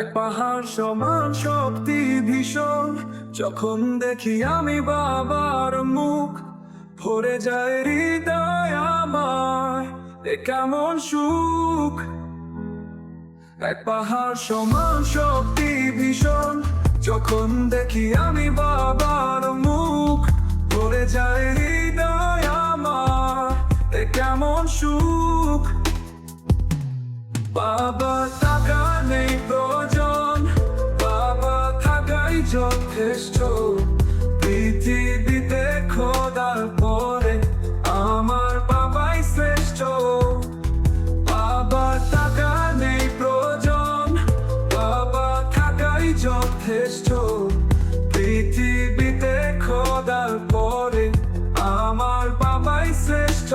বাবার সমান শক্তি ভীষণ। যখন দেখি আমি বাবার মুখ, ভরে যায় হৃদয় আমার, এ কেমন সুখ। এক পাহাড় সমান শক্তি ভীষণ, যখন দেখি আমি বাবার মুখ, ভরে যায় হৃদয় আমার, এ কেমন সুখ। বাবা যথেষ্ট। পৃথিবীতে খোদার পরে আমার বাবাই শ্রেষ্ঠ।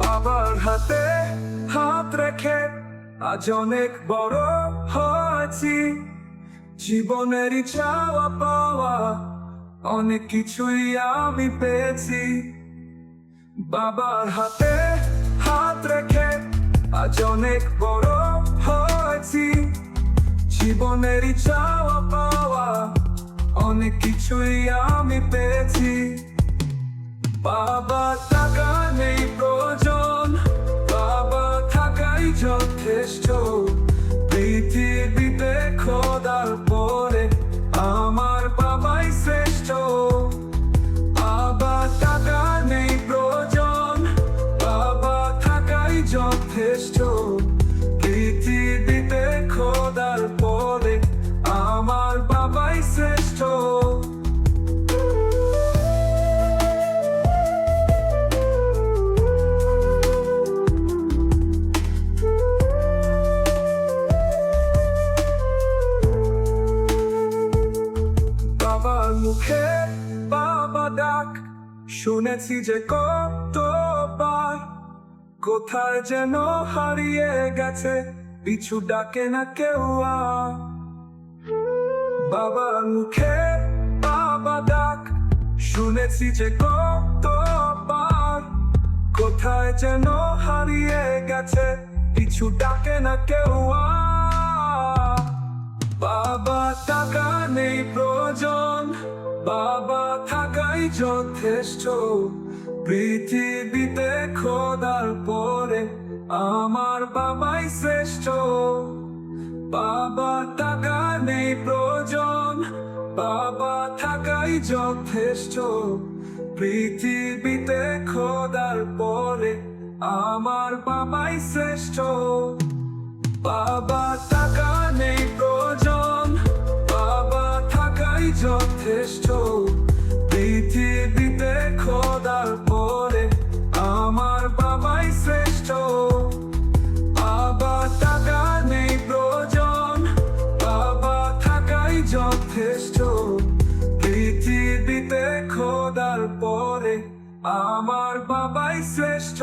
বাবার হাতে হাত রেখে আজ অনেক বড় হয়েছি। জীবনের চাওয়া পাওয়া, অনেক কিছুই আমি পেয়েছি। বাবার হাতে হাত রেখে আজ অনেক বড় হয়েছি। জীবনের চাওয়া পাওয়া, অনেক কিছুই আমি পেয়েছি। বাবা ডাক, শুনেছি যে কতবার কোথায় যেন হারিয়ে গেছে, পিছু ডাকে না কেউ। বাবার মুখে বাবা ডাক, শুনেছি যে কতবার কোথায় যেন হারিয়ে গেছে, পিছু ডাকে না কেউ। বাবা টাকা নেই প্রয়োজন, বাবা থাকাই যথেষ্ট। পৃথিবীতে খোদার পরে আমার বাবাই শ্রেষ্ঠ। বাবা টাকা নেই প্রয়োজন, বাবা থাকাই যথেষ্ট। পৃথিবীতে খোদার পরে আমার বাবাই শ্রেষ্ঠ। বাবা টাকা নেই প্রয়োজন, বাবা থাকাই যথেষ্ট। পৃথিবীতে খোদার পরে আমার বাবাই শ্রেষ্ঠ। বাবা টাকা নেই প্রয়োজন, বাবা থাকাই যথেষ্ট। পৃথিবীতে খোদার পরে আমার বাবাই শ্রেষ্ঠ।